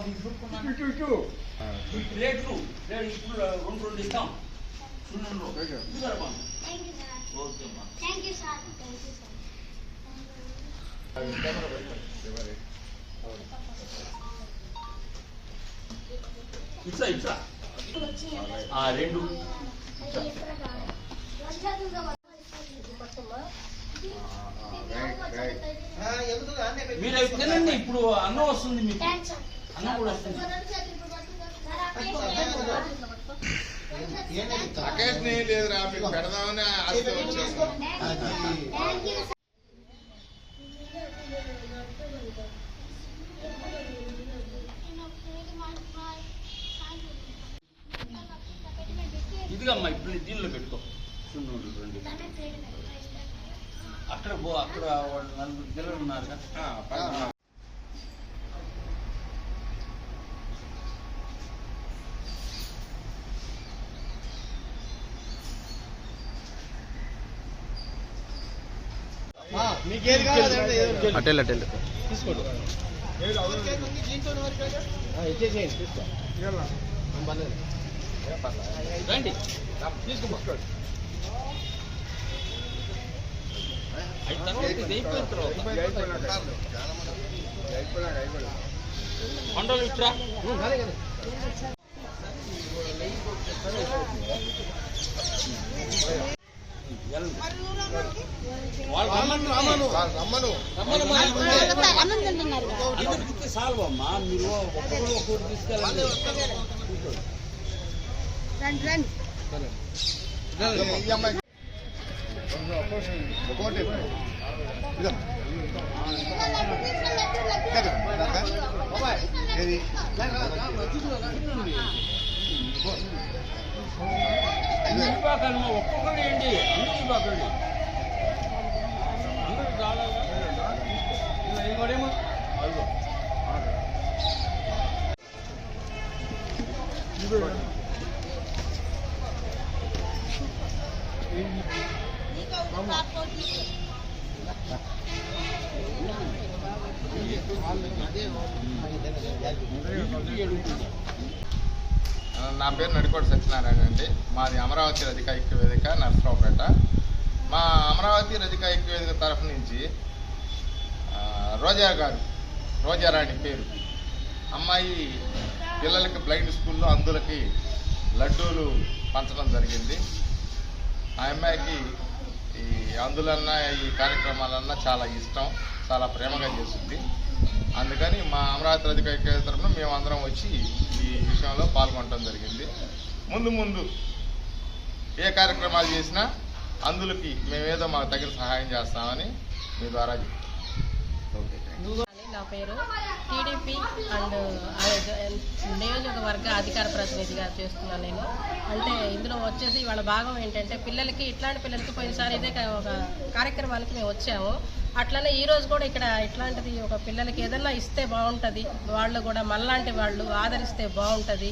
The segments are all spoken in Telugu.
ఇటు ఇటు ప్లేట్లు ప్లేట్ ఇప్పుడు రెండు రెండు ఇస్తాం చూడండి ఓకే అమ్మా థ్యాంక్ యూ సార్ ఇట్లా ఇట్లా. రెండు. మీరు తినండి. ఇప్పుడు అన్నం వస్తుంది మీకు. ఏం లేదురా మీకు పెడదామని ఇదిగమ్మా ఇప్పుడు దీనిలో పెట్టుకో. చూడండి రెండు. అక్కడ పో అక్కడ వాళ్ళు నలుగురు పిల్లలు ఉన్నారు కదా. అటెల్ అటెల్. రండి. తీసుకో అయిన తర్వాత ఇది అయిపోయిన తర్వాత కొండలు ఇట్రా వెళ్ళండి. వాళ్ళు రమ్మని రమ్మను రమ్మను రమ్మని అందరికి సాల్వ్ అమ్మా మీరు ఒక్కొక్కరు తీసుకెళ్ళండి ఒకటి. ఏది ఒక్కొక్కరు ఏంటి అన్ని ఇవ్వకండి నా పేరు నడికోటి సత్యనారాయణ అండి. మాది అమరావతి రజిక ఐక్య వేదిక నర్సరావుపేట. అమరావతి రజిక ఐక్య తరఫు నుంచి రోజా గారు రోజారాణి పేరు. అమ్మాయి పిల్లలకి బ్లైండ్ స్కూల్లో అందులకి లడ్డూలు పంచడం జరిగింది. ఆ అమ్మాయికి ఈ అందులన్నా ఈ కార్యక్రమాలన్నా చాలా ఇష్టం చాలా ప్రేమగా చేస్తుంది. అందుకని మా అమరావతి రజిక ఐక్య తరఫున మేము అందరం వచ్చి ఈ విషయంలో పాల్గొనడం జరిగింది. ముందు ముందు ఏ కార్యక్రమాలు చేసినా అందులకి మేమేదో మాకు తగిన సహాయం చేస్తామని మీ ద్వారా అని నా పేరు టీడీపీ అండ్ నియోజకవర్గ అధికార ప్రతినిధిగా చేస్తున్నాను నేను. అంటే ఇందులో వచ్చేసి వాళ్ళ భాగం ఏంటంటే పిల్లలకి ఇట్లాంటి పిల్లలకి పోయినసారి ఇదే ఒక కార్యక్రమానికి మేము వచ్చాము. అట్లనే ఈ రోజు కూడా ఇక్కడ ఇట్లాంటిది ఒక పిల్లలకి ఏదన్నా ఇస్తే బాగుంటుంది. వాళ్ళు కూడా మనలాంటి వాళ్ళు ఆదరిస్తే బాగుంటుంది.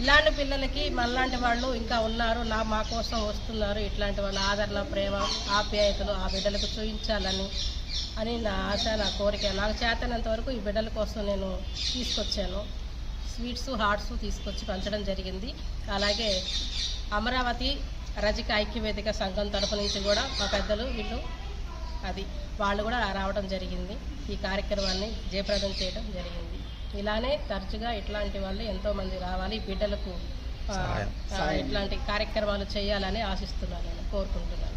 ఇలాంటి పిల్లలకి మనలాంటి వాళ్ళు ఇంకా ఉన్నారు నా మా కోసం వస్తున్నారు ఇట్లాంటి వాళ్ళ ఆదరణ ప్రేమ ఆప్యాయతలు ఆ బిడ్డలకు చూపించాలని అని నా ఆశ నా కోరిక. నాకు చేతనంత వరకు ఈ బిడ్డల కోసం నేను తీసుకొచ్చాను. స్వీట్స్ హాట్స్ తీసుకొచ్చి పంచడం జరిగింది. అలాగే అమరావతి రజిక ఐక్యవేదిక సంఘం తరపు నుంచి కూడా మా పెద్దలు వీళ్ళు అది వాళ్ళు కూడా రావడం జరిగింది. ఈ కార్యక్రమాన్ని జయప్రదం చేయడం జరిగింది. ఇలానే తరచుగా ఇట్లాంటి వాళ్ళు ఎంతోమంది రావాలి బిడ్డలకు ఇట్లాంటి కార్యక్రమాలు చేయాలని ఆశిస్తున్నాను నేను కోరుకుంటున్నాను.